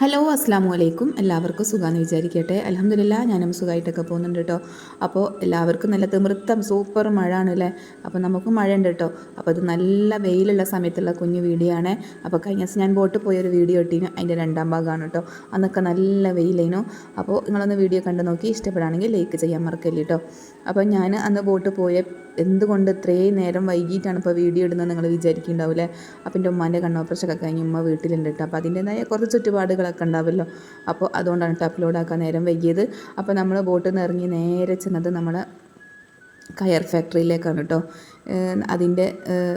Hello അസ്സാം വലൈക്കും എല്ലാവർക്കും സുഖമാണെന്ന് വിചാരിക്കട്ടെ. അലഹമില്ല ഞാനും സുഖമായിട്ടൊക്കെ പോകുന്നുണ്ട് കേട്ടോ അപ്പോൾ എല്ലാവർക്കും നല്ല തിമൃത്തം സൂപ്പർ മഴ ആണ് അല്ലേ അപ്പോൾ നമുക്ക് മഴ ഉണ്ട് കേട്ടോ അപ്പോൾ അത് നല്ല വെയിലുള്ള സമയത്തുള്ള കുഞ്ഞു വീഡിയോ ആണ്. അപ്പോൾ കഴിഞ്ഞ ദിവസം ഞാൻ ബോട്ട് പോയൊരു വീഡിയോ ഇട്ടീനു. അതിന്റെ രണ്ടാം ഭാഗമാണ് കേട്ടോ അന്നൊക്കെ നല്ല വെയിലേനു. അപ്പോൾ നിങ്ങളൊന്ന് വീഡിയോ കണ്ട് നോക്കി ഇഷ്ടപ്പെടുകയാണെങ്കിൽ ലൈക്ക് ചെയ്യാൻ മറക്കല്ലേ കേട്ടോ അപ്പോൾ ഞാൻ അന്ന് ബോട്ട് പോയ എന്തുകൊണ്ട് ഇത്രയും നേരം വൈകിട്ടാണ് ഇപ്പോൾ വീഡിയോ ഇടുന്നത് നിങ്ങൾ വിചാരിക്കുന്നുണ്ടാവില്ലേ? അപ്പം എന്റെ ഉമ്മാന്റെ കണ്ണോപ്പറേഷനൊക്കെ കഴിഞ്ഞ് ഉമ്മ വീട്ടിലുണ്ട് കേട്ടോ അപ്പോൾ അതിന്റെതായ കുറച്ച് ചുറ്റുപാടുകളൊക്കെ ഉണ്ടാവുമല്ലോ അപ്പോൾ അതുകൊണ്ടാണ് കേട്ടോ അപ്ലോഡ് ആക്കാൻ നേരം വൈകിയത്. അപ്പോൾ നമ്മൾ ബോട്ടിൽ നിന്ന് ഇറങ്ങി നേരെ ചെന്നത് നമ്മൾ കയർ ഫാക്ടറിയിലേക്കാണ് കേട്ടോ അതിന്റെ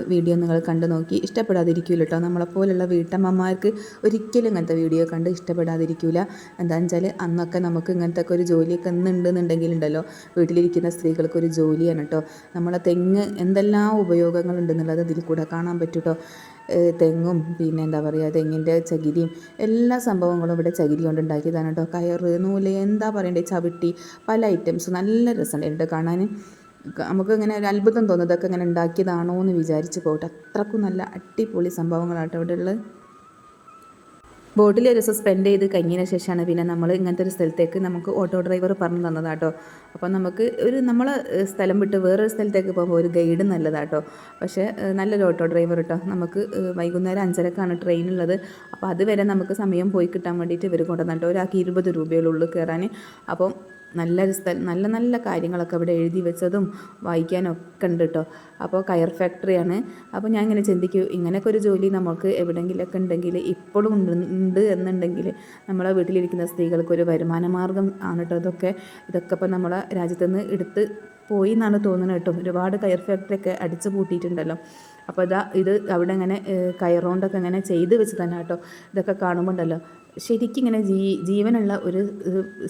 വീഡിയോ നിങ്ങൾ കണ്ടു നോക്കി. ഇഷ്ടപ്പെടാതിരിക്കില്ല കേട്ടോ നമ്മളെപ്പോലുള്ള വീട്ടമ്മമാർക്ക് ഒരിക്കലും ഇങ്ങനത്തെ വീഡിയോ കണ്ട് ഇഷ്ടപ്പെടാതിരിക്കില്ല എന്താണെന്ന് വെച്ചാൽ അന്നൊക്കെ നമുക്ക് ഇങ്ങനത്തെ ഒക്കെ ഒരു ജോലിയൊക്കെ ഉണ്ടെന്നുണ്ടെങ്കിലുണ്ടല്ലോ വീട്ടിലിരിക്കുന്ന സ്ത്രീകൾക്ക് ഒരു ജോലിയാണ് കേട്ടോ നമ്മളെ തെങ്ങ് എന്തെല്ലാം ഉപയോഗങ്ങളുണ്ടെന്നുള്ളത് ഇതിൽ കൂടെ കാണാൻ പറ്റും തെങ്ങും പിന്നെ എന്താ പറയുക തെങ്ങിന്റെ ചകിരിയും എല്ലാ സംഭവങ്ങളും ഇവിടെ ചകിരി കൊണ്ട് ഉണ്ടാക്കിയതാണ് കേട്ടോ കയറ് നൂൽ എന്താ പറയണ്ടേ ചവിട്ടി പല ഐറ്റംസ് നല്ല രസമുണ്ട്. കാണാൻ നമുക്ക് ഇങ്ങനെ ഒരു അത്ഭുതം തോന്നും ഇതൊക്കെ ഇങ്ങനെ ഉണ്ടാക്കിയതാണോ എന്ന് വിചാരിച്ച് പോകട്ടെ അത്രക്കും നല്ല അടിപൊളി സംഭവങ്ങളാട്ടോ ഇവിടെ ഉള്ളത്. ബോട്ടിൽ ഒരു ദിവസം സ്പെൻഡ് ചെയ്ത് കഴിഞ്ഞതിന് ശേഷമാണ് പിന്നെ നമ്മൾ ഇങ്ങനത്തെ ഒരു സ്ഥലത്തേക്ക് നമുക്ക് ഓട്ടോ ഡ്രൈവർ പറഞ്ഞു തന്നതാട്ടോ. അപ്പോൾ നമുക്ക് ഒരു നമ്മൾ സ്ഥലം വിട്ട് വേറൊരു സ്ഥലത്തേക്ക് പോകുമ്പോൾ ഒരു ഗൈഡ് നല്ലതാട്ടോ. പക്ഷേ നല്ലൊരു ഓട്ടോ ഡ്രൈവർ കേട്ടോ നമുക്ക് വൈകുന്നേരം അഞ്ചരക്കാണ് ട്രെയിൻ ഉള്ളത്. അപ്പോൾ അതുവരെ നമുക്ക് സമയം പോയി കിട്ടാൻ വേണ്ടിയിട്ട് ഇവർ കൊണ്ടുവന്നിട്ടോ ഒരാൾക്ക് ഇരുപത് രൂപയുള്ളൂ കയറാൻ. അപ്പം നല്ലൊരു സ്ഥലം നല്ല നല്ല കാര്യങ്ങളൊക്കെ അവിടെ എഴുതി വെച്ചതും വായിക്കാനൊക്കെ ഉണ്ട് കേട്ടോ അപ്പോൾ കയർ ഫാക്ടറിയാണ്. അപ്പോൾ ഞാൻ ഇങ്ങനെ ചിന്തിക്കും ഇങ്ങനെയൊക്കെ ഒരു ജോലി നമുക്ക് എവിടെയെങ്കിലുമൊക്കെ ഉണ്ടെങ്കിൽ ഇപ്പോഴും ഉണ്ട് എന്നുണ്ടെങ്കിൽ നമ്മളെ വീട്ടിലിരിക്കുന്ന സ്ത്രീകൾക്ക് ഒരു വരുമാന മാർഗം ആണ് കേട്ടോ ഇതൊക്കെ. ഇതൊക്കെ ഇപ്പോൾ നമ്മളെ രാജ്യത്ത് നിന്ന് എടുത്ത് പോയി എന്നാണ് തോന്നുന്നത് കേട്ടോ. ഒരുപാട് കയർ ഫാക്ടറിയൊക്കെ അടിച്ചു പൂട്ടിയിട്ടുണ്ടല്ലോ. അപ്പോൾ ഇതാ ഇത് അവിടെ ഇങ്ങനെ കയറുകൊണ്ടൊക്കെ ഇങ്ങനെ ചെയ്ത് വെച്ച് തന്നെ കേട്ടോ. ഇതൊക്കെ കാണുമ്പോൾ ഉണ്ടല്ലോ. ശരിക്കും ഇങ്ങനെ ജീ ജീവനുള്ള ഒരു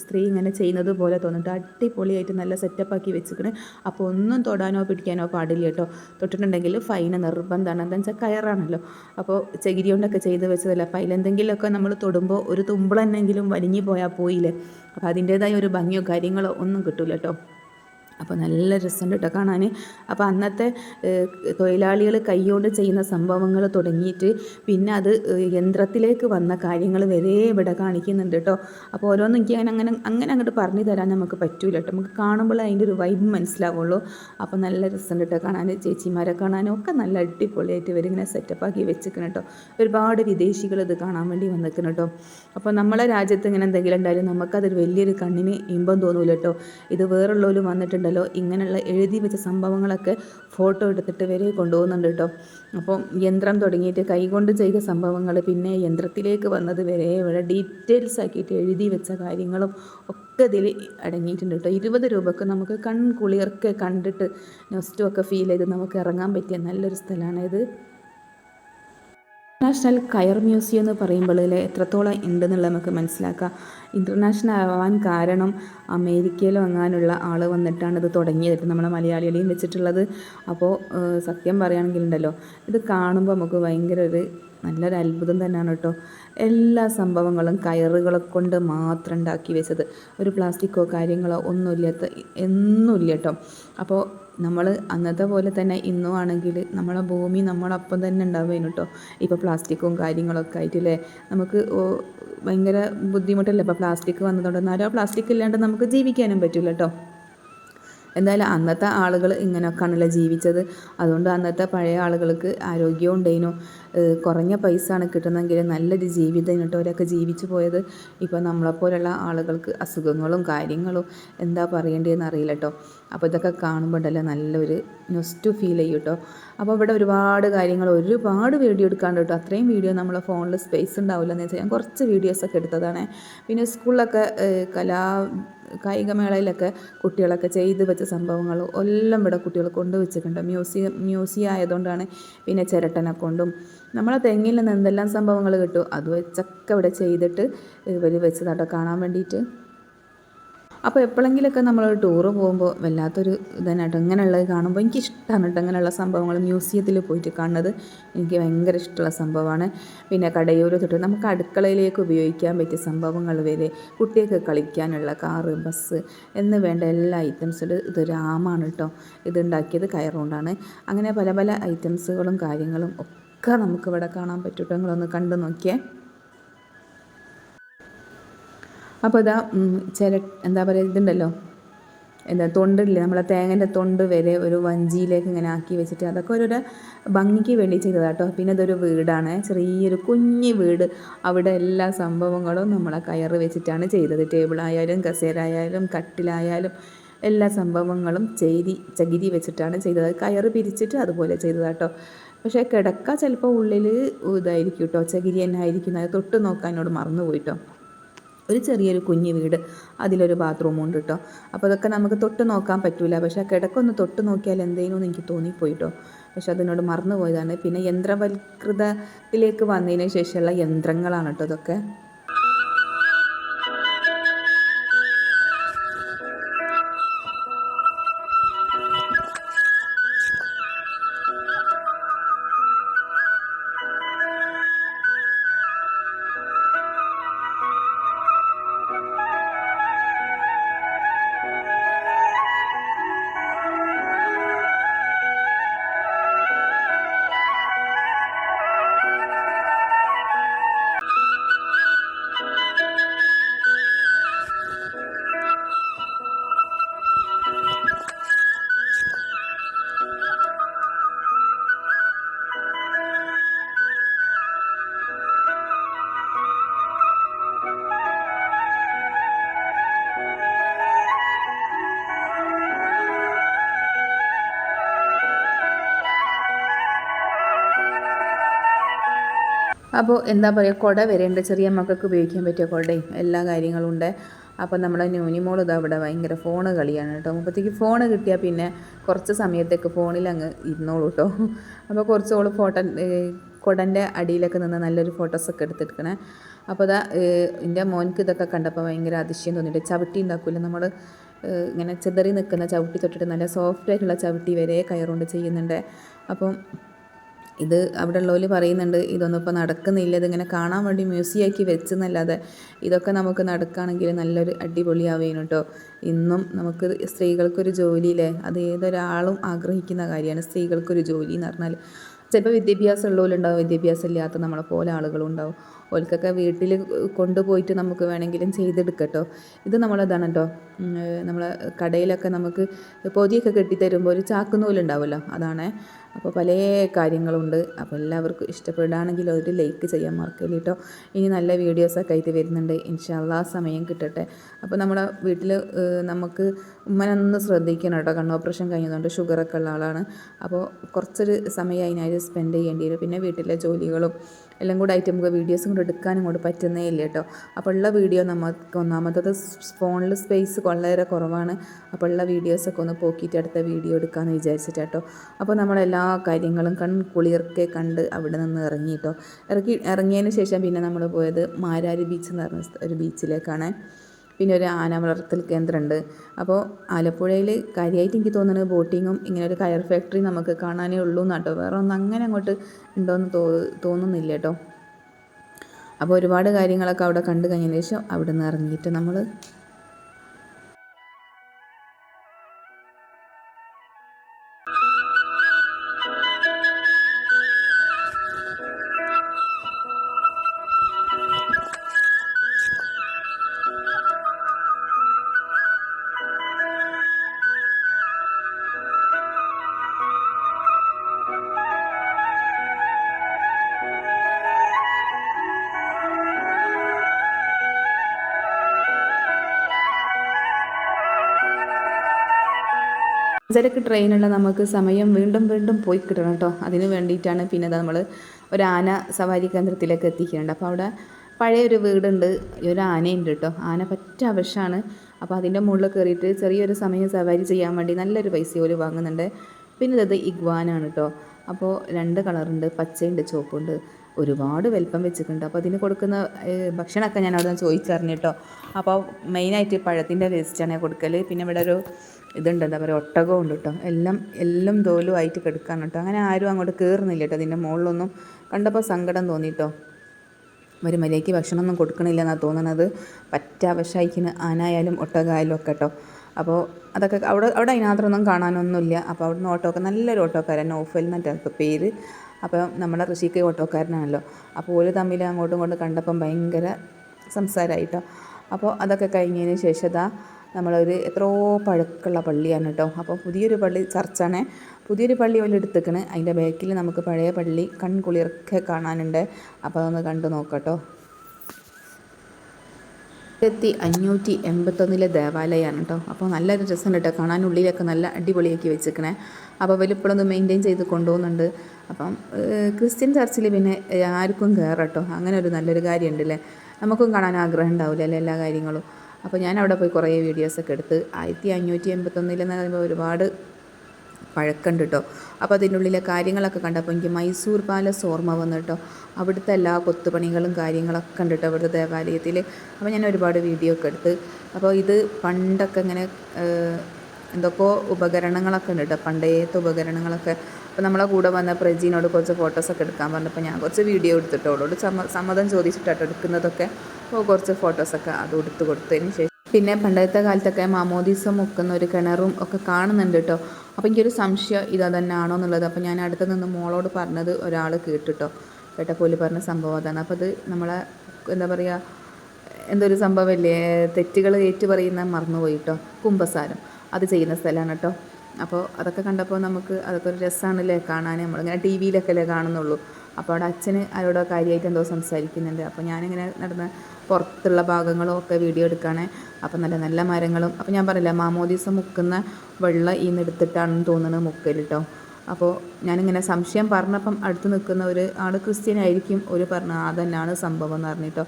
സ്ത്രീ ഇങ്ങനെ ചെയ്യുന്നത് പോലെ തോന്നിട്ട് അടിപൊളിയായിട്ട് നല്ല സെറ്റപ്പാക്കി വെച്ചിരിക്കണേ. അപ്പോൾ ഒന്നും തൊടാനോ പിടിക്കാനോ പാടില്ല കേട്ടോ. തൊട്ടിട്ടുണ്ടെങ്കിൽ ഫൈന് നിർബന്ധമാണ് എന്താ വെച്ചാൽ കയറാണല്ലോ. അപ്പോൾ ചകിരി കൊണ്ടൊക്കെ ചെയ്ത് വെച്ചതല്ല. അപ്പോൾ അതിലെന്തെങ്കിലുമൊക്കെ നമ്മൾ തൊടുമ്പോൾ ഒരു തുമ്പിളെന്നെങ്കിലും വലിഞ്ഞു പോയാൽ പോയില്ലേ. അപ്പോൾ അതിന്റേതായ ഒരു ഭംഗിയോ കാര്യങ്ങളോ ഒന്നും കിട്ടില്ല കേട്ടോ. അപ്പോൾ നല്ല രസമുണ്ട് കേട്ടോ കാണാൻ. അപ്പോൾ അന്നത്തെ തൊഴിലാളികൾ കൈകൊണ്ട് ചെയ്യുന്ന സംഭവങ്ങൾ തുടങ്ങിയിട്ട് പിന്നെ അത് യന്ത്രത്തിലേക്ക് വന്ന കാര്യങ്ങൾ വരെ ഇവിടെ കാണിക്കുന്നുണ്ട് കേട്ടോ. അപ്പോൾ ഓരോന്നും എനിക്ക് അങ്ങനെ അങ്ങനെ അങ്ങനെ അങ്ങോട്ട് പറഞ്ഞു തരാൻ നമുക്ക് പറ്റൂല കേട്ടോ. നമുക്ക് കാണുമ്പോൾ അതിന്റെ ഒരു വൈബ് മനസ്സിലാവുള്ളൂ. അപ്പോൾ നല്ല രസമുണ്ട് കേട്ടോ കാണാൻ. ചേച്ചിമാരെ കാണാനും ഒക്കെ നല്ല അടിപൊളിയായിട്ട് ഇവരിങ്ങനെ സെറ്റപ്പാക്കി വെച്ചിരിക്കണം കേട്ടോ. ഒരുപാട് വിദേശികൾ ഇത് കാണാൻ വേണ്ടി വന്നിരിക്കണം കേട്ടോ. അപ്പോൾ നമ്മളെ രാജ്യത്ത് ഇങ്ങനെ എന്തെങ്കിലും ഉണ്ടായാലും നമുക്കതൊരു വലിയൊരു കണ്ണിന് ഇമ്പം തോന്നൂല കേട്ടോ. ഇത് വേറുള്ളവരും വന്നിട്ടുണ്ട് ഉണ്ടല്ലോ. ഇങ്ങനെയുള്ള എഴുതി വെച്ച സംഭവങ്ങളൊക്കെ ഫോട്ടോ എടുത്തിട്ട് വരെ കൊണ്ടുപോകുന്നുണ്ട് കേട്ടോ. അപ്പോൾ യന്ത്രം തുടങ്ങിയിട്ട് കൈകൊണ്ട് ചെയ്ത സംഭവങ്ങൾ പിന്നെ യന്ത്രത്തിലേക്ക് വന്നത് വരെ ഇവിടെ ഡീറ്റെയിൽസ് ആക്കിയിട്ട് എഴുതി വെച്ച കാര്യങ്ങളും ഒക്കെ ഇതിൽ അടങ്ങിയിട്ടുണ്ട് കേട്ടോ. ഇരുപത് രൂപക്ക് നമുക്ക് കൺകുളിയർക്ക് കണ്ടിട്ട് നെക്സ്റ്റും ഒക്കെ ഫീൽ ചെയ്ത് നമുക്ക് ഇറങ്ങാൻ പറ്റിയ നല്ലൊരു സ്ഥലമാണ് ഇത്. ഇന്റർനാഷണൽ കയർ മ്യൂസിയം എന്ന് പറയുമ്പോൾ എത്രത്തോളം ഉണ്ടെന്നുള്ളത് നമുക്ക് മനസ്സിലാക്കാം. ഇന്റർനാഷണൽ ആവാൻ കാരണം അമേരിക്കയിൽ അങ്ങാനുള്ള ആൾ വന്നിട്ടാണ് ഇത് തുടങ്ങിയത്. നമ്മളെ മലയാളികളെയും വെച്ചിട്ടുള്ളത്. അപ്പോൾ സത്യം പറയുകയാണെങ്കിലുണ്ടല്ലോ ഇത് കാണുമ്പോൾ നമുക്ക് ഭയങ്കര ഒരു നല്ലൊരു അത്ഭുതം തന്നെയാണ് കേട്ടോ. എല്ലാ സംഭവങ്ങളും കയറുകളെ കൊണ്ട് മാത്രം ഉണ്ടാക്കി വെച്ചത്. ഒരു പ്ലാസ്റ്റിക്കോ കാര്യങ്ങളോ ഒന്നുമില്ലാത്ത എന്നുമില്ല കേട്ടോ. അപ്പോൾ നമ്മൾ അന്നത്തെ പോലെ തന്നെ ഇന്നും ആണെങ്കിൽ നമ്മളെ ഭൂമി നമ്മളൊപ്പം തന്നെ ഉണ്ടാവുകയാണ് കേട്ടോ. ഇപ്പോൾ പ്ലാസ്റ്റിക്കും കാര്യങ്ങളൊക്കെ ആയിട്ടില്ലേ? നമുക്ക് ഭയങ്കര ബുദ്ധിമുട്ടല്ലേ ഇപ്പോൾ പ്ലാസ്റ്റിക് വന്നതുകൊണ്ട് എന്നാലും ആ പ്ലാസ്റ്റിക് ഇല്ലാണ്ട് നമുക്ക് ജീവിക്കാനും പറ്റില്ല കേട്ടോ. എന്തായാലും അന്നത്തെ ആളുകൾ ഇങ്ങനെയൊക്കെയാണല്ലോ ജീവിച്ചത്. അതുകൊണ്ട് അന്നത്തെ പഴയ ആളുകൾക്ക് ആരോഗ്യവും ഉണ്ടായിരുന്നു കുറഞ്ഞ പൈസ ആണ് കിട്ടുന്നതെങ്കിൽ നല്ലൊരു ജീവിതം കേട്ടോ അവരൊക്കെ ജീവിച്ചു പോയത്. ഇപ്പോൾ നമ്മളെപ്പോലുള്ള ആളുകൾക്ക് അസുഖങ്ങളും കാര്യങ്ങളും എന്താ പറയേണ്ടതെന്ന് അറിയില്ല കേട്ടോ അപ്പോൾ ഇതൊക്കെ കാണുമ്പോൾ ഉണ്ടല്ലോ നല്ലൊരു നൊസ്റ്റു ഫീൽ ചെയ്യും കേട്ടോ അപ്പോൾ ഇവിടെ ഒരുപാട് കാര്യങ്ങൾ ഒരുപാട് വീഡിയോ എടുക്കാണ്ട് കേട്ടോ അത്രയും വീഡിയോ നമ്മളെ ഫോണിൽ സ്പേസ് ഉണ്ടാവില്ല എന്ന് വെച്ചാൽ ഞാൻ കുറച്ച് വീഡിയോസൊക്കെ എടുത്തതാണ്. പിന്നെ സ്കൂളിലൊക്കെ കലാ കായികമേളയിലൊക്കെ കുട്ടികളൊക്കെ ചെയ്ത് വെച്ച സംഭവങ്ങൾ എല്ലാം ഇവിടെ കുട്ടികൾ കൊണ്ടുവച്ചിട്ടുണ്ട് മ്യൂസിയം മ്യൂസിയം ആയതുകൊണ്ടാണ് പിന്നെ ചിരട്ടനെ കൊണ്ടും നമ്മളെ തെങ്ങിൽ നിന്ന് എന്തെല്ലാം സംഭവങ്ങൾ കിട്ടും അത് വെച്ചൊക്കെ ഇവിടെ ചെയ്തിട്ട് ഇവർ വെച്ചതാട്ടോ കാണാൻ വേണ്ടിയിട്ട്. അപ്പോൾ എപ്പോഴെങ്കിലുമൊക്കെ നമ്മൾ ടൂറ് പോകുമ്പോൾ വല്ലാത്തൊരു ഇതന്നെ കേട്ടോ ഇങ്ങനെയുള്ളത് കാണുമ്പോൾ എനിക്ക് ഇഷ്ടമാണ് കേട്ടോ ഇങ്ങനെയുള്ള സംഭവങ്ങൾ മ്യൂസിയത്തിൽ പോയിട്ട് കാണുന്നത് എനിക്ക് ഭയങ്കര ഇഷ്ടമുള്ള സംഭവമാണ് പിന്നെ കടയൂർ തൊട്ട് നമുക്ക് അടുക്കളയിലേക്ക് ഉപയോഗിക്കാൻ പറ്റിയ സംഭവങ്ങൾ വരെ കുട്ടികൾക്ക് കളിക്കാനുള്ള കാറ് ബസ് എന്ന് വേണ്ട എല്ലാ ഐറ്റംസിലും ഇതൊരു ആമാണ് കേട്ടോ ഇതുണ്ടാക്കിയത് കയറുകൊണ്ടാണ് അങ്ങനെ പല പല ഐറ്റംസുകളും കാര്യങ്ങളും ഒക്കെ നമുക്കിവിടെ കാണാൻ പറ്റും കേട്ടോ നിങ്ങളൊന്ന് കണ്ടു നോക്കിയേ. അപ്പോൾ ഇതാ ചില എന്താ പറയുക ഇതുണ്ടല്ലോ. എന്താ തൊണ്ടില്ലേ നമ്മളെ തേങ്ങന്റെ തൊണ്ട് വരെ ഒരു വഞ്ചിയിലേക്ക് ഇങ്ങനെ ആക്കി വെച്ചിട്ട് അതൊക്കെ ഒരു ഭംഗിക്ക് വേണ്ടി ചെയ്തതാണ് കേട്ടോ പിന്നെ ഇതൊരു വീടാണ് ചെറിയൊരു കുഞ്ഞു വീട്. അവിടെ എല്ലാ സംഭവങ്ങളും നമ്മളെ കയറ് വെച്ചിട്ടാണ് ചെയ്തത്. ടേബിളായാലും കസേരയായാലും കട്ടിലായാലും എല്ലാ സംഭവങ്ങളും ചെയ്തി ചകിരി വെച്ചിട്ടാണ് ചെയ്തത്. കയറ് പിരിച്ചിട്ട് അതുപോലെ ചെയ്തതാട്ടോ. പക്ഷേ കിടക്ക ചിലപ്പോൾ ഉള്ളിൽ ഇതായിരിക്കും കേട്ടോ ചകിരി തന്നെ ആയിരിക്കും. തൊട്ട് നോക്കാനോട് മറന്നു പോയിട്ടോ ഒരു ചെറിയൊരു കുഞ്ഞ് വീട് അതിലൊരു ബാത്റൂമും ഉണ്ട് കേട്ടോ അപ്പോൾ അതൊക്കെ നമുക്ക് തൊട്ട് നോക്കാൻ പറ്റില്ല പക്ഷേ ആ കിടക്കൊന്ന് തൊട്ട് നോക്കിയാൽ എന്തെങ്കിലും എന്ന് എനിക്ക് തോന്നിപ്പോയിട്ടോ പക്ഷെ അതിനോട് മറന്നു പോയതാണ് പിന്നെ യന്ത്രവൽകൃതത്തിലേക്ക് വന്നതിന് ശേഷമുള്ള യന്ത്രങ്ങളാണ് കേട്ടോ ഇതൊക്കെ. അപ്പോൾ എന്താ പറയുക കുട വരേണ്ട ചെറിയ മക്കൾക്ക് ഉപയോഗിക്കാൻ പറ്റിയ കുടയും എല്ലാ കാര്യങ്ങളും ഉണ്ട്. അപ്പോൾ നമ്മുടെ ന്യൂനിമോൾ ഇതാ ഇവിടെ ഭയങ്കര ഫോൺ കളിയാണ് കേട്ടോ. മുപ്പത്തേക്ക് ഫോൺ കിട്ടിയാൽ പിന്നെ കുറച്ച് സമയത്തേക്ക് ഫോണിൽ അങ്ങ് ഇരുന്നോളൂ കേട്ടോ. അപ്പോൾ കുറച്ച് ഓൾ ഫോട്ടോ കുടന്റെ അടിയിലൊക്കെ നിന്ന് നല്ലൊരു ഫോട്ടോസൊക്കെ എടുത്തെടുക്കണേ അപ്പോൾ അതാ എന്റെ മോൻക്ക് ഇതൊക്കെ കണ്ടപ്പോൾ ഭയങ്കര അതിശയം തോന്നിയിട്ട് ചവിട്ടി ഉണ്ടാക്കില്ല നമ്മൾ ഇങ്ങനെ ചെതറി നിൽക്കുന്ന ചവിട്ടി തൊട്ടിട്ട് നല്ല സോഫ്റ്റ് ആയിട്ടുള്ള ചവിട്ടി വരെ കയറുകൊണ്ട് ചെയ്യുന്നുണ്ട്. അപ്പം ഇത് അവിടെ ഉള്ളവർ പറയുന്നുണ്ട് ഇതൊന്നും ഇപ്പോൾ നടക്കുന്നില്ല ഇതിങ്ങനെ കാണാൻ വേണ്ടി മ്യൂസിയാക്കി വെച്ചെന്നല്ലാതെ ഇതൊക്കെ നമുക്ക് നടക്കുകയാണെങ്കിൽ നല്ലൊരു അടിപൊളിയാവേനു കേട്ടോ ഇന്നും നമുക്ക് സ്ത്രീകൾക്കൊരു ജോലിയില്ലേ? അത് ഏതൊരാളും ആഗ്രഹിക്കുന്ന കാര്യമാണ് സ്ത്രീകൾക്കൊരു ജോലി എന്ന് പറഞ്ഞാൽ ചിലപ്പോൾ വിദ്യാഭ്യാസം ഉള്ളവരുണ്ടാവും വിദ്യാഭ്യാസം ഇല്ലാത്ത നമ്മളെ പോലെ ആളുകളുണ്ടാവും. ഓൽക്കൊക്കെ വീട്ടിൽ കൊണ്ടുപോയിട്ട് നമുക്ക് വേണമെങ്കിലും ചെയ്തെടുക്കട്ടോ. ഇത് നമ്മളതാണ് കേട്ടോ നമ്മളെ കടയിലൊക്കെ നമുക്ക് പൊതിയൊക്കെ കെട്ടിത്തരുമ്പോൾ ഒരു ചാക്ക് നൂലുണ്ടാവുമല്ലോ അതാണ്. അപ്പോൾ പല കാര്യങ്ങളുണ്ട്. അപ്പോൾ എല്ലാവർക്കും ഇഷ്ടപ്പെടുകയാണെങ്കിൽ ഒരു ലൈക്ക് ചെയ്യാൻ മറക്കില്ല കേട്ടോ ഇനി നല്ല വീഡിയോസൊക്കെ ആയിട്ട് വരുന്നുണ്ട്. ഇൻഷാല്ലാ സമയം കിട്ടട്ടെ. അപ്പോൾ നമ്മുടെ വീട്ടിൽ നമുക്ക് ഉമ്മനൊന്ന് ശ്രദ്ധിക്കണം കേട്ടോ കണ്ണ് ഓപ്പറേഷൻ കഴിഞ്ഞതുകൊണ്ട് ഷുഗറൊക്കെ ഉള്ള ആളാണ്. അപ്പോൾ കുറച്ചൊരു സമയം അതിനായിട്ട് സ്പെൻഡ് ചെയ്യേണ്ടി വരും. പിന്നെ വീട്ടിലെ ജോലികളും എല്ലാം കൂടെ ആയിട്ട് നമുക്ക് വീഡിയോസും കൂടെ എടുക്കാനും ഇങ്ങോട്ട് പറ്റുന്നേ ഇല്ല കേട്ടോ. അപ്പോൾ ഉള്ള വീഡിയോ നമുക്ക് ഒന്നാമത്തത് ഫോണിൽ സ്പേസ് വളരെ കുറവാണ്. അപ്പോൾ ഉള്ള വീഡിയോസൊക്കെ ഒന്ന് പോക്കിയിട്ട് അടുത്ത വീഡിയോ എടുക്കാമെന്ന് വിചാരിച്ചിട്ട് കേട്ടോ. അപ്പോൾ നമ്മളെല്ലാ കാര്യങ്ങളും കൺ കുളിർക്കെ കണ്ട് അവിടെ നിന്ന് ഇറങ്ങി കേട്ടോ. ഇറക്കി ഇറങ്ങിയതിന് ശേഷം പിന്നെ നമ്മൾ പോയത് മാരാരി ബീച്ച് എന്ന് പറഞ്ഞ ഒരു ബീച്ചിലേക്കാണ് പിന്നെ ഒരു ആന വളർത്തൽ കേന്ദ്രമുണ്ട്. അപ്പോൾ ആലപ്പുഴയിൽ കാര്യമായിട്ട് എനിക്ക് തോന്നുന്നത് ബോട്ടിങ്ങും ഇങ്ങനെ ഒരു കയർ ഫാക്ടറി നമുക്ക് കാണാനേ ഉള്ളൂ എന്നാട്ടോ വേറെ ഒന്നും അങ്ങനെ അങ്ങോട്ട് ഉണ്ടോയെന്ന് തോ തോന്നുന്നില്ല കേട്ടോ. അപ്പോൾ ഒരുപാട് കാര്യങ്ങളൊക്കെ അവിടെ കണ്ടു കഴിഞ്ഞതിന് ശേഷം അവിടെ നിന്ന് ഇറങ്ങിയിട്ട് നമ്മൾ അഞ്ചരക്ക് ട്രെയിനുള്ള നമുക്ക് സമയം വീണ്ടും വീണ്ടും പോയി കിട്ടണം കേട്ടോ അതിന് വേണ്ടിയിട്ടാണ് പിന്നെ നമ്മൾ ഒരു ആന സവാരി കേന്ദ്രത്തിലേക്ക് എത്തിക്കുന്നുണ്ട് അപ്പോൾ അവിടെ പഴയ ഒരു വീടുണ്ട്. ഒരു ആനയുണ്ട് കേട്ടോ ആന പറ്റ ആവശ്യമാണ് അപ്പോൾ അതിന്റെ മുകളിൽ കയറിയിട്ട് ചെറിയൊരു സമയം സവാരി ചെയ്യാൻ വേണ്ടി നല്ലൊരു പൈസ പോലും വാങ്ങുന്നുണ്ട്. പിന്നെ ഇത് ഇഗ്വാനാണ് കേട്ടോ അപ്പോൾ രണ്ട് കളറുണ്ട്. പച്ചയുണ്ട് ചുവപ്പുണ്ട്. ഒരുപാട് വലിപ്പം വെച്ചിട്ടുണ്ട്. അപ്പോൾ അതിന് കൊടുക്കുന്ന ഭക്ഷണമൊക്കെ ഞാൻ അവിടെ നിന്ന് ചോദിച്ചറിഞ്ഞു കേട്ടോ അപ്പോൾ മെയിനായിട്ട് പഴത്തിന്റെ വേസ്റ്റാണ് കൊടുക്കൽ പിന്നെ ഇവിടെ ഒരു ഇതുണ്ട് എന്താ പറയുക ഒട്ടകവും ഉണ്ട് കേട്ടോ എല്ലാം എല്ലാം തോലും ആയിട്ട് കിടക്കാണ് കേട്ടോ അങ്ങനെ ആരും അങ്ങോട്ട് കയറുന്നില്ല കേട്ടോ അതിന്റെ മുകളിലൊന്നും കണ്ടപ്പോൾ സങ്കടം തോന്നി കേട്ടോ ഒരു മര്യാദയ്ക്ക് ഭക്ഷണമൊന്നും കൊടുക്കണില്ല എന്നാണ് തോന്നുന്നത് പറ്റ ആനായാലും ഒട്ടകമായാലും ഒക്കെ കേട്ടോ അപ്പോൾ അതൊക്കെ അവിടെ അവിടെ അതിനകത്തൊന്നും കാണാനൊന്നുമില്ല. അപ്പോൾ അവിടുന്ന് ഓട്ടോക്കെ നല്ലൊരു ഓട്ടോക്കാരൻ നോഫൽ എന്നിട്ട് പേര്. അപ്പോൾ നമ്മുടെ ഋഷിക്ക് ഓട്ടോക്കാരനാണല്ലോ. അപ്പോൾ ഒരു തമ്മിൽ അങ്ങോട്ടും ഇങ്ങോട്ടും കണ്ടപ്പം ഭയങ്കര സംസാരമായിട്ടോ അപ്പോൾ അതൊക്കെ കഴിഞ്ഞതിന് ശേഷം നമ്മളൊരു എത്രയോ പഴക്കമുള്ള പള്ളിയാണ് കേട്ടോ. അപ്പോൾ പുതിയൊരു പള്ളി ചർച്ചാണ്. പുതിയൊരു പള്ളി പോലെ എടുത്തേക്കണ്. അതിന്റെ ബാക്കിൽ നമുക്ക് പഴയ പള്ളി കൺകുളിർക്കെ കാണാനുണ്ട്. അപ്പോൾ അതൊന്ന് കണ്ടു നോക്കട്ടോ. ആയിരത്തി അഞ്ഞൂറ്റി എൺപത്തൊന്നിലെ ദേവാലയമാണ് കേട്ടോ. അപ്പോൾ നല്ലൊരു രസമുണ്ട് കേട്ടോ. കാണാൻ ഉള്ളിലൊക്കെ നല്ല അടിപൊളിയാക്കി വെച്ചിരിക്കണേ അപ്പോൾ വലിപ്പളൊന്ന് മെയിന്റെയിൻ ചെയ്ത് കൊണ്ടുപോകുന്നുണ്ട്. അപ്പം ക്രിസ്ത്യൻ ചർച്ചിൽ പിന്നെ ആർക്കും കയറട്ടോ അങ്ങനെ ഒരു നല്ലൊരു കാര്യമുണ്ടല്ലേ നമുക്കും കാണാൻ ആഗ്രഹം ഉണ്ടാവില്ല അല്ലേ എല്ലാ കാര്യങ്ങളും? അപ്പോൾ ഞാൻ അവിടെ പോയി കുറേ വീഡിയോസൊക്കെ എടുത്ത് ആയിരത്തി അഞ്ഞൂറ്റി എൺപത്തൊന്നിലെന്ന് പറയുമ്പോൾ ഒരുപാട് പഴക്കമുണ്ട് കേട്ടോ അപ്പോൾ അതിന്റെ ഉള്ളിലെ കാര്യങ്ങളൊക്കെ കണ്ടപ്പോൾ എനിക്ക് മൈസൂർ പാലസ് ഓർമ്മ വന്നു കേട്ടോ അവിടുത്തെ എല്ലാ കൊത്തുപണികളും കാര്യങ്ങളൊക്കെ കണ്ടിട്ടോ അവിടുത്തെ ദേവാലയത്തിൽ അപ്പോൾ ഞാൻ ഒരുപാട് വീഡിയോ ഒക്കെ എടുത്ത്. അപ്പോൾ ഇത് പണ്ടൊക്കെ ഇങ്ങനെ എന്തൊക്കെയോ ഉപകരണങ്ങളൊക്കെ ഉണ്ട് കേട്ടോ പണ്ടേത്തെ ഉപകരണങ്ങളൊക്കെ. അപ്പോൾ നമ്മളെ കൂടെ വന്ന പ്രജീനോട് കുറച്ച് ഫോട്ടോസൊക്കെ എടുക്കാൻ പറഞ്ഞപ്പോൾ ഞാൻ കുറച്ച് വീഡിയോ എടുത്തിട്ടോ അവളോട് സമ്മ സമ്മതം ചോദിച്ചിട്ടാട്ടോ എടുക്കുന്നതൊക്കെ. അപ്പോൾ കുറച്ച് ഫോട്ടോസൊക്കെ അത് എടുത്ത് കൊടുത്തതിന് ശേഷം പിന്നെ പണ്ടത്തെ കാലത്തൊക്കെ മാമോദീസ മുക്കുന്ന ഒരു കിണറും ഒക്കെ കാണുന്നുണ്ട് കേട്ടോ. അപ്പോൾ എനിക്കൊരു സംശയം ഇതാ തന്നെ ആണോ എന്നുള്ളത്. അപ്പോൾ ഞാൻ അടുത്ത് നിന്ന് മോളോട് പറഞ്ഞത് ഒരാൾ കേട്ടിട്ടോ. കേട്ടപ്പോൾ പറഞ്ഞ സംഭവം അതാണ്. അപ്പോൾ അത് നമ്മളെ എന്താ പറയുക എന്തൊരു സംഭവമല്ലേ തെറ്റുകൾ ഏറ്റു പറയുന്ന മറന്നുപോയി കേട്ടോ. കുംഭസാരം അത് ചെയ്യുന്ന സ്ഥലമാണ് കേട്ടോ. അപ്പോൾ അതൊക്കെ കണ്ടപ്പോൾ നമുക്ക് അതൊക്കെ ഒരു രസമാണല്ലേ കാണാൻ. നമ്മളിങ്ങനെ ടി വിയിലൊക്കെ അല്ലേ കാണുന്നുള്ളൂ. അപ്പോൾ അവിടെ അച്ഛന് ആരോടോ കാര്യമായിട്ട് എന്തോ സംസാരിക്കുന്നുണ്ട്. അപ്പോൾ ഞാനിങ്ങനെ നടന്ന് പുറത്തുള്ള ഭാഗങ്ങളും ഒക്കെ വീഡിയോ എടുക്കുകയാണ് അപ്പോൾ നല്ല നല്ല മരങ്ങളും. അപ്പോൾ ഞാൻ പറയില്ല മാമോദീസ മുക്കുന്ന വെള്ളം ഈ നിന്നെടുത്തിട്ടാണെന്ന് തോന്നുന്നത് മുക്കൽ കേട്ടോ അപ്പോൾ ഞാനിങ്ങനെ സംശയം പറഞ്ഞപ്പം അടുത്ത് നിൽക്കുന്ന ഒരു ആൾ ക്രിസ്ത്യൻ ആയിരിക്കും ഒരു പറഞ്ഞ ആ തന്നെയാണ് സംഭവം എന്ന് പറഞ്ഞിട്ടോ.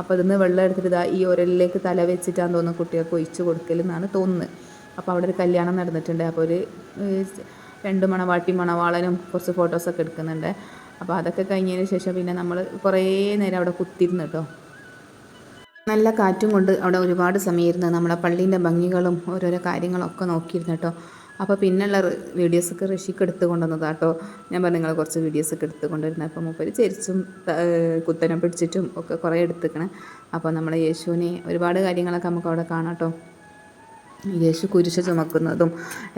അപ്പോൾ അതിന്ന് വെള്ളം എടുത്തിട്ട് ഇതാ ഈ ഉരലിലേക്ക് തല വെച്ചിട്ടാന്ന് തോന്നുന്നു കുട്ടികൾക്ക് ഒഴിച്ച് കൊടുക്കലെന്നാണ് തോന്നുന്നത്. അപ്പോൾ അവിടെ ഒരു കല്യാണം നടന്നിട്ടുണ്ട്. അപ്പോൾ ഒരു രണ്ട് മണവാട്ടി മണവാളനും കുറച്ച് ഫോട്ടോസൊക്കെ എടുക്കുന്നുണ്ട്. അപ്പോൾ അതൊക്കെ കഴിഞ്ഞതിന് ശേഷം പിന്നെ നമ്മൾ കുറേ നേരം അവിടെ കുത്തിരുന്നു കേട്ടോ. നല്ല കാറ്റും കൊണ്ട് അവിടെ ഒരുപാട് സമയം ഇരുന്ന് നമ്മളെ പള്ളീന്റെ ഭംഗികളും ഓരോരോ കാര്യങ്ങളും കാര്യങ്ങളൊക്കെ നോക്കിയിരുന്നു കേട്ടോ. അപ്പോൾ പിന്നെയുള്ള വീഡിയോസൊക്കെ ഋഷിക്ക് എടുത്ത് കൊണ്ടുവന്നതാണ് കേട്ടോ. ഞാൻ പറഞ്ഞു നിങ്ങൾ കുറച്ച് വീഡിയോസൊക്കെ എടുത്ത് കൊണ്ടുവരുന്നത് അപ്പോൾ മൂപ്പര് ചരിച്ചും കുത്തനെ പിടിച്ചിട്ടും ഒക്കെ കുറേ എടുത്തിക്കണം. അപ്പോൾ നമ്മളെ യേശുവിനെ ഒരുപാട് കാര്യങ്ങളൊക്കെ നമുക്ക് അവിടെ കാണാം കേട്ടോ. യേശു കുരിശ ചുമക്കുന്നതും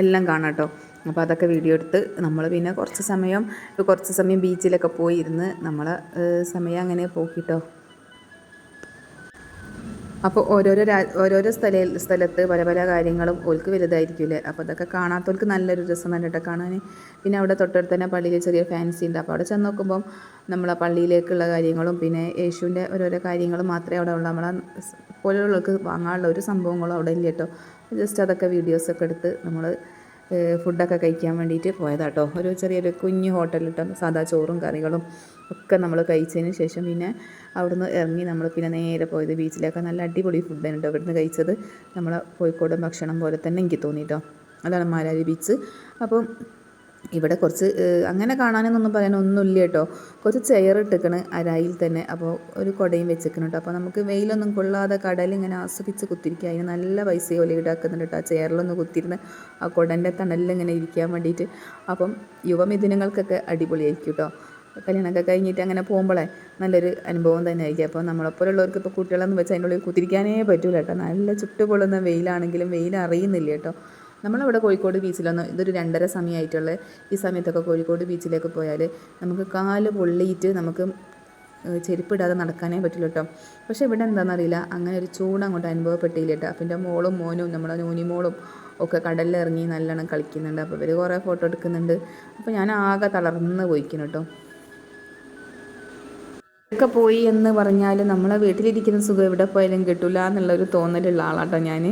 എല്ലാം കാണാം കേട്ടോ. അപ്പോൾ അതൊക്കെ വീഡിയോ എടുത്ത് നമ്മൾ പിന്നെ കുറച്ച് സമയം കുറച്ച് സമയം ബീച്ചിലൊക്കെ പോയി പോയിരുന്ന് നമ്മളെ സമയം അങ്ങനെ പോക്കിട്ടോ അപ്പോൾ ഓരോരോ രാ ഓരോരോ സ്ഥല സ്ഥലത്ത് പല പല കാര്യങ്ങളും ഓൾക്ക് വലുതായിരിക്കില്ലേ? അപ്പോൾ അതൊക്കെ കാണാത്തവർക്ക് നല്ലൊരു രസം തന്നെ കാണാൻ പിന്നെ അവിടെ തൊട്ടടുത്ത് തന്നെ പള്ളിയിൽ ചെറിയ ഫാൻസി ഉണ്ട്. അപ്പോൾ അവിടെ ചെന്ന് നോക്കുമ്പം നമ്മളെ പള്ളിയിലേക്കുള്ള കാര്യങ്ങളും പിന്നെ യേശുവിന്റെ ഓരോരോ കാര്യങ്ങളും മാത്രമേ അവിടെ ഉള്ളൂ. നമ്മളെ പോലെയുള്ളവർക്ക് വാങ്ങാനുള്ള ഒരു സംഭവങ്ങളും അവിടെ ഇല്ല കേട്ടോ ജസ്റ്റ് അതൊക്കെ വീഡിയോസൊക്കെ എടുത്ത് നമ്മൾ ഫുഡൊക്കെ കഴിക്കാൻ വേണ്ടിയിട്ട് പോയതാട്ടോ. ഒരു ചെറിയൊരു കുഞ്ഞു ഹോട്ടലിട്ട് സാധാ ചോറും കറികളും ഒക്കെ നമ്മൾ കഴിച്ചതിന് ശേഷം പിന്നെ അവിടുന്ന് ഇറങ്ങി നമ്മൾ പിന്നെ നേരെ പോയത് ബീച്ചിലൊക്കെ. നല്ല അടിപൊളി ഫുഡാണ് കേട്ടോ ഇവിടുന്ന് കഴിച്ചത്. നമ്മൾ കോഴിക്കോട് ഭക്ഷണം പോലെ തന്നെ എനിക്ക് തോന്നിയിട്ടോ അതാണ് മാരാരി ബീച്ച് അപ്പം ഇവിടെ കുറച്ച് അങ്ങനെ കാണാനൊന്നും പറയാൻ ഒന്നുമില്ല കേട്ടോ. കുറച്ച് ചെയർ ഇട്ടിക്കണ് അരായിൽ തന്നെ. അപ്പോൾ ഒരു കുടയും വെച്ചിരിക്കണം കേട്ടോ. അപ്പോൾ നമുക്ക് വെയിലൊന്നും കൊള്ളാതെ കടലിങ്ങനെ ആസ്വദിച്ച് കുത്തിരിക്കുക. അതിന് നല്ല പൈസ പോലെ ഈടാക്കുന്നുണ്ട് കേട്ടോ ആ ചെയറിലൊന്ന് കുത്തിരുന്ന് ആ കുടന്റെ തണലിൽ ഇങ്ങനെ ഇരിക്കാൻ വേണ്ടിയിട്ട്. അപ്പം യുവമിഥുനങ്ങൾക്കൊക്കെ അടിപൊളിയായിരിക്കും കേട്ടോ. കല്യാണമൊക്കെ കഴിഞ്ഞിട്ട് അങ്ങനെ പോകുമ്പോഴേ നല്ലൊരു അനുഭവം തന്നെ ആയിരിക്കും അപ്പോൾ നമ്മളെപ്പോലുള്ളവർക്ക് ഇപ്പോൾ കുട്ടികളെന്ന് വെച്ചാൽ അതിന്റെ ഉള്ളിൽ കുത്തിരിക്കാനേ പറ്റൂല കേട്ടോ. നല്ല ചുട്ടുപൊള്ളുന്ന വെയിലാണെങ്കിലും വെയിൽ അറിയുന്നില്ല കേട്ടോ. നമ്മളവിടെ കോഴിക്കോട് ബീച്ചിലൊന്ന് ഇതൊരു രണ്ടര സമയമായിട്ടുള്ള ഈ സമയത്തൊക്കെ കോഴിക്കോട് ബീച്ചിലേക്ക് പോയാൽ നമുക്ക് കാൽ പൊള്ളിയിട്ട് നമുക്ക് ചെരുപ്പിടാതെ നടക്കാനേ പറ്റില്ല കേട്ടോ. പക്ഷേ ഇവിടെ എന്താണെന്നറിയില്ല അങ്ങനെ ഒരു ചൂട് അങ്ങോട്ട് അനുഭവപ്പെട്ടില്ല കേട്ടോ. അപ്പം എന്റെ മോളും മോനും നമ്മളെ നൂനിമോളും ഒക്കെ കടലിലിറങ്ങി നല്ലോണം കളിക്കുന്നുണ്ട്. അപ്പോൾ ഇവർ കുറേ ഫോട്ടോ എടുക്കുന്നുണ്ട്. അപ്പോൾ ഞാൻ ആകെ തളർന്ന് പോയിക്കുന്നു കേട്ടോ. ഒക്കെ പോയി എന്ന് പറഞ്ഞാൽ നമ്മളെ വീട്ടിലിരിക്കുന്ന സുഖം എവിടെ പോയാലും കിട്ടില്ല എന്നുള്ളൊരു തോന്നലുള്ള ആളാട്ടോ ഞാൻ.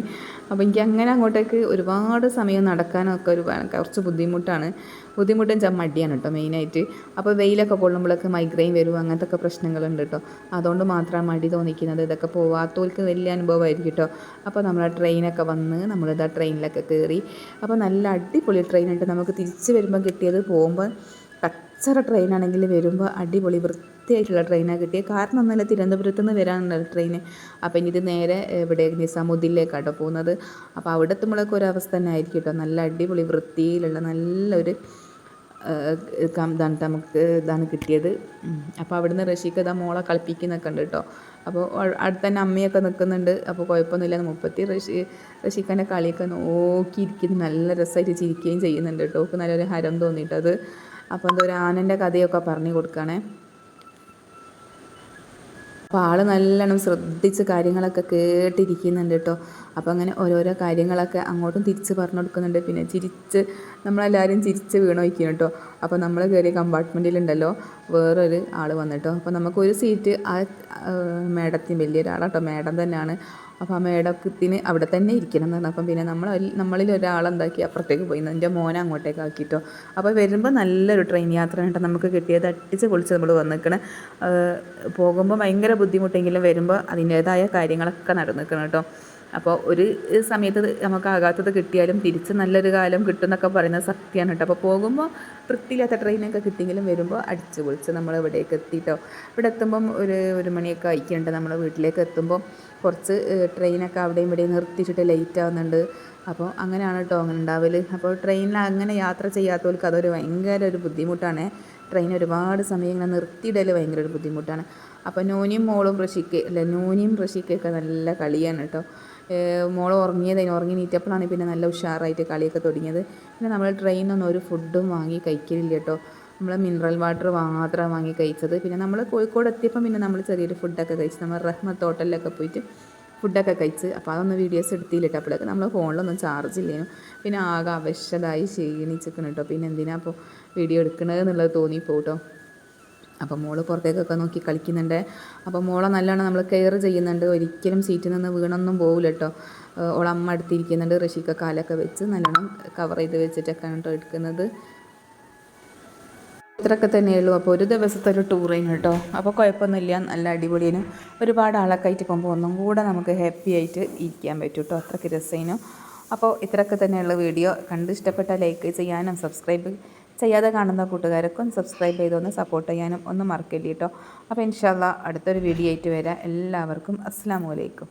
അപ്പോൾ എനിക്ക് അങ്ങനെ അങ്ങോട്ടേക്ക് ഒരുപാട് സമയം നടക്കാനൊക്കെ ഒരു കുറച്ച് ബുദ്ധിമുട്ടാണ്. ബുദ്ധിമുട്ടും ചാ മടിയാണ് കേട്ടോ മെയിനായിട്ട് അപ്പോൾ വെയിലൊക്കെ കൊള്ളുമ്പോഴൊക്കെ മൈഗ്രെയിൻ വരും അങ്ങനത്തെ ഒക്കെ പ്രശ്നങ്ങളുണ്ട് കേട്ടോ അതുകൊണ്ട് മാത്രമാണ് മടി തോന്നിക്കുന്നത് ഇതൊക്കെ പോവാത്തവർക്ക് വലിയ അനുഭവമായിരിക്കും കേട്ടോ അപ്പോൾ നമ്മൾ ആ ട്രെയിനൊക്കെ വന്ന് നമ്മളിതാ ട്രെയിനിലൊക്കെ കയറി അപ്പോൾ നല്ല അടിപൊളി ട്രെയിനുണ്ട് നമുക്ക് തിരിച്ച് വരുമ്പോൾ കിട്ടിയത് പോകുമ്പോൾ കച്ചറ ട്രെയിനാണെങ്കിൽ വരുമ്പോൾ അടിപൊളി വൃത്തിയായിട്ടുള്ള ട്രെയിനാണ് കിട്ടിയത്. കാരണം ഒന്നുമില്ല തിരുവനന്തപുരത്ത് നിന്ന് വരാനുള്ള ട്രെയിൻ അപ്പം ഇനി ഇത് നേരെ ഇവിടെ നിസാമുദ്ദീനിലേക്കാട്ടോ പോകുന്നത്. അപ്പോൾ അവിടെ എത്തുമ്പോഴൊക്കെ ഒരു അവസ്ഥ തന്നെ ആയിരിക്കും കേട്ടോ. നല്ല അടിപൊളി വൃത്തിയിലുള്ള നല്ലൊരു ഇതാണ് നമുക്ക് ഇതാണ് കിട്ടിയത്. അപ്പോൾ അവിടുന്ന് റഷീക്ക് ഇതാ മോളെ കളിപ്പിക്കുന്നൊക്കെ ഉണ്ട് കേട്ടോ. അപ്പോൾ അടുത്ത തന്നെ അമ്മയൊക്കെ നിൽക്കുന്നുണ്ട്. അപ്പോൾ കുഴപ്പമൊന്നുമില്ല. മുപ്പത്തി റഷി റഷീഖാന്റെ കളിയൊക്കെ നോക്കിയിരിക്കുന്നു. നല്ല രസമായിട്ട് ചിരിക്കുകയും ചെയ്യുന്നുണ്ട് കേട്ടോ. നല്ലൊരു ഹരം തോന്നിയിട്ടത്. അപ്പോൾ എന്തോ ഒരു ആനന്റെ കഥയൊക്കെ പറഞ്ഞു കൊടുക്കണേ. അപ്പോൾ ആൾ നല്ലോണം ശ്രദ്ധിച്ച് കാര്യങ്ങളൊക്കെ കേട്ടിരിക്കുന്നുണ്ട് കേട്ടോ അപ്പോൾ അങ്ങനെ ഓരോരോ കാര്യങ്ങളൊക്കെ അങ്ങോട്ടും തിരിച്ച് പറഞ്ഞു കൊടുക്കുന്നുണ്ട്. പിന്നെ ചിരിച്ച് നമ്മളെല്ലാവരും ചിരിച്ച് വീണോയ്ക്കും കേട്ടോ അപ്പോൾ നമ്മൾ കയറിയ കമ്പാർട്ട്മെന്റിലുണ്ടല്ലോ വേറൊരു ആൾ വന്നിട്ടോ അപ്പോൾ നമുക്കൊരു സീറ്റ് ആ മേഡത്തിന് വലിയൊരാളാട്ടോ മേഡം തന്നെയാണ് അപ്പോൾ ആ മേഡത്തിന് അവിടെ തന്നെ ഇരിക്കണം എന്ന് അപ്പം പിന്നെ നമ്മൾ നമ്മളിൽ ഒരാളെന്താക്കി അപ്പുറത്തേക്ക് പോയി. എന്റെ മോനെ അങ്ങോട്ടേക്ക് ആക്കിയിട്ടോ. അപ്പോൾ വരുമ്പോൾ നല്ലൊരു ട്രെയിൻ യാത്ര കേട്ടോ നമുക്ക് കിട്ടിയത് അടിച്ച് പൊളിച്ച് നമ്മൾ വന്നിരിക്കണം പോകുമ്പോൾ ഭയങ്കര ബുദ്ധിമുട്ടെങ്കിലും വരുമ്പോൾ അതിന്റേതായ കാര്യങ്ങളൊക്കെ നടന്നിരിക്കണം കേട്ടോ. അപ്പോൾ ഒരു സമയത്ത് നമുക്കാകാത്തത് കിട്ടിയാലും തിരിച്ച് നല്ലൊരു കാലം കിട്ടുമെന്നൊക്കെ പറയുന്ന സത്യമാണ് കേട്ടോ. അപ്പോൾ പോകുമ്പോൾ വൃത്തിയില്ലാത്ത ട്രെയിനൊക്കെ കിട്ടിയെങ്കിലും വരുമ്പോൾ അടിച്ച് പൊളിച്ച് നമ്മൾ ഇവിടേക്ക് എത്തിയിട്ടോ. ഇവിടെ എത്തുമ്പം ഒരു ഒരു മണിയൊക്കെ അയക്കുന്നുണ്ട് നമ്മൾ വീട്ടിലേക്ക് എത്തുമ്പോൾ കുറച്ച് ട്രെയിനൊക്കെ അവിടെയും ഇവിടെയും നിർത്തിച്ചിട്ട് ലേറ്റ് ആവുന്നുണ്ട്. അപ്പോൾ അങ്ങനെയാണ് കേട്ടോ അങ്ങനെ ഉണ്ടാവൽ അപ്പോൾ ട്രെയിനിൽ അങ്ങനെ യാത്ര ചെയ്യാത്തവർക്ക് അതൊരു ഭയങ്കര ഒരു ബുദ്ധിമുട്ടാണ്. ട്രെയിൻ ഒരുപാട് സമയം ഇങ്ങനെ നിർത്തിയിടൽ ഭയങ്കര ഒരു ബുദ്ധിമുട്ടാണ്. അപ്പോൾ നോനിയും മോളും ഋഷിക്ക് അല്ല നോനിയും ഋഷിക്കൊക്കെ നല്ല കളിയാണ് കേട്ടോ. മോൾ ഉറങ്ങിയതിന് ഉറങ്ങി നീറ്റപ്പോഴാണ് പിന്നെ നല്ല ഉഷാറായിട്ട് കളിയൊക്കെ തുടങ്ങിയത്. പിന്നെ നമ്മൾ ട്രെയിനൊന്നും ഒരു ഫുഡും വാങ്ങി കഴിക്കലില്ല കേട്ടോ. നമ്മൾ മിനറൽ വാട്ടർ മാത്രം വാങ്ങി കഴിച്ചത്. പിന്നെ നമ്മൾ കോഴിക്കോട് എത്തിയപ്പോൾ പിന്നെ നമ്മൾ ചെറിയൊരു ഫുഡൊക്കെ കഴിച്ച് നമ്മൾ റഹ്മത്ത് ഹോട്ടലിലൊക്കെ പോയിട്ട് ഫുഡൊക്കെ കഴിച്ച്. അപ്പോൾ അതൊന്നും വീഡിയോസ് എടുത്തില്ല കേട്ടോ. അപ്പോഴൊക്കെ നമ്മൾ ഫോണിലൊന്നും ചാർജ് ഇല്ലേനു. പിന്നെ ആകെ അവശതായി ക്ഷീണിച്ചിരിക്കണം കേട്ടോ. പിന്നെ എന്തിനാ അപ്പോൾ വീഡിയോ എടുക്കണത് എന്നുള്ളത് തോന്നിപ്പോട്ടോ. അപ്പോൾ മോൾ പുറത്തേക്കൊക്കെ നോക്കി കളിക്കുന്നുണ്ട്. അപ്പോൾ മോളെ നല്ലോണം നമ്മൾ കെയർ ചെയ്യുന്നുണ്ട്. ഒരിക്കലും സീറ്റിൽ നിന്ന് വീണൊന്നും പോകില്ല കേട്ടോ ഓളമ്മ അടുത്തിരിക്കുന്നുണ്ട്. ഋഷിക്ക കാലൊക്കെ വെച്ച് നല്ലോണം കവർ ചെയ്ത് വെച്ചിട്ടൊക്കെയാണ് കേട്ടോ എടുക്കുന്നത്. ഇത്രയൊക്കെ തന്നെയുള്ളൂ അപ്പോൾ ഒരു ദിവസത്തെ ഒരു ടൂറിന് കേട്ടോ അപ്പോൾ കുഴപ്പമൊന്നുമില്ല. നല്ല അടിപൊളിയാണ് ഒരുപാട് ആളൊക്കെ ആയിട്ട് പോകുമ്പോൾ ഒന്നും കൂടെ നമുക്ക് ഹാപ്പി ആയിട്ട് ഇരിക്കാൻ പറ്റും കേട്ടോ അത്രയ്ക്ക് രസേനും. അപ്പോൾ ഇത്രയൊക്കെ തന്നെയുള്ള വീഡിയോ കണ്ട് ഇഷ്ടപ്പെട്ട ലൈക്ക് ചെയ്യാനും സബ്സ്ക്രൈബ് ചെയ്യാതെ കാണുന്ന കൂട്ടുകാർക്കും സബ്സ്ക്രൈബ് ചെയ്തൊന്ന് സപ്പോർട്ട് ചെയ്യാനും ഒന്ന് മറക്കില്ല കേട്ടോ അപ്പോൾ ഇൻഷാല്ല അടുത്തൊരു വീഡിയോ ആയിട്ട് വരാം. എല്ലാവർക്കും അസ്സാം വലൈക്കും